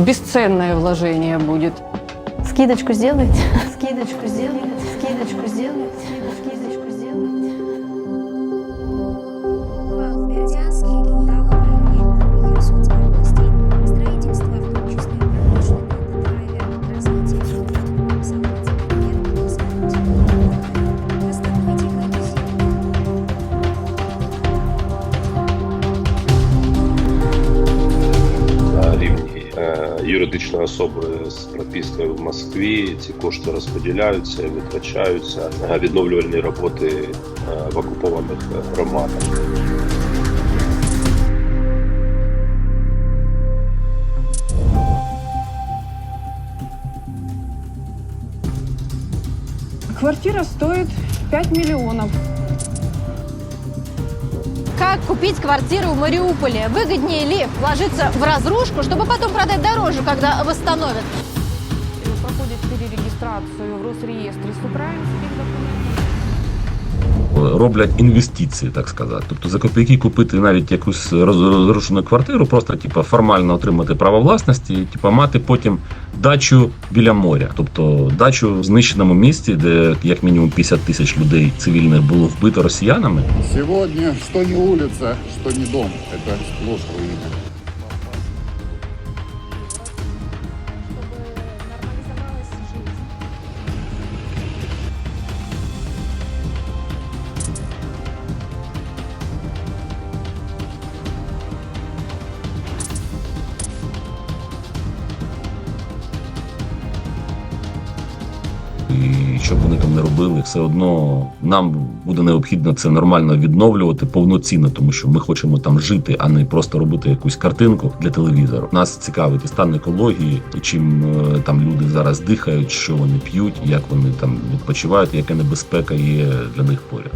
Бесценное вложение будет. Скидочку сделайте. Скидочку сделайте. Скидочку сделайте. Скидочку сделаете? Юридичної особи з пропискою в Москві. Ці кошти розподіляються, витрачаються на відновлювальні роботи е, в окупованих е, громадах. Квартира стоит 5 миллионов. Как купить квартиру в Мариуполе? Выгоднее ли вложиться в разрушку, чтобы потом продать дороже, когда восстановят? Проходит перерегистрацию в Росреестре с украинских документов. Роблять інвестиції, так сказати. Тобто за копійки купити навіть якусь розрушену квартиру, просто типу, формально отримати право власності, і типу, мати потім дачу біля моря, тобто дачу в знищеному місті, де як мінімум 50 тисяч людей цивільних було вбито росіянами. Сегодня что не улица, что не дом. Это сплошь руины. І що б вони там не робили, все одно нам буде необхідно це нормально відновлювати повноцінно, тому що ми хочемо там жити, а не просто робити якусь картинку для телевізору. Нас цікавить і стан екології, і чим е, там люди зараз дихають, що вони п'ють, як вони там відпочивають, яка небезпека є для них поряд.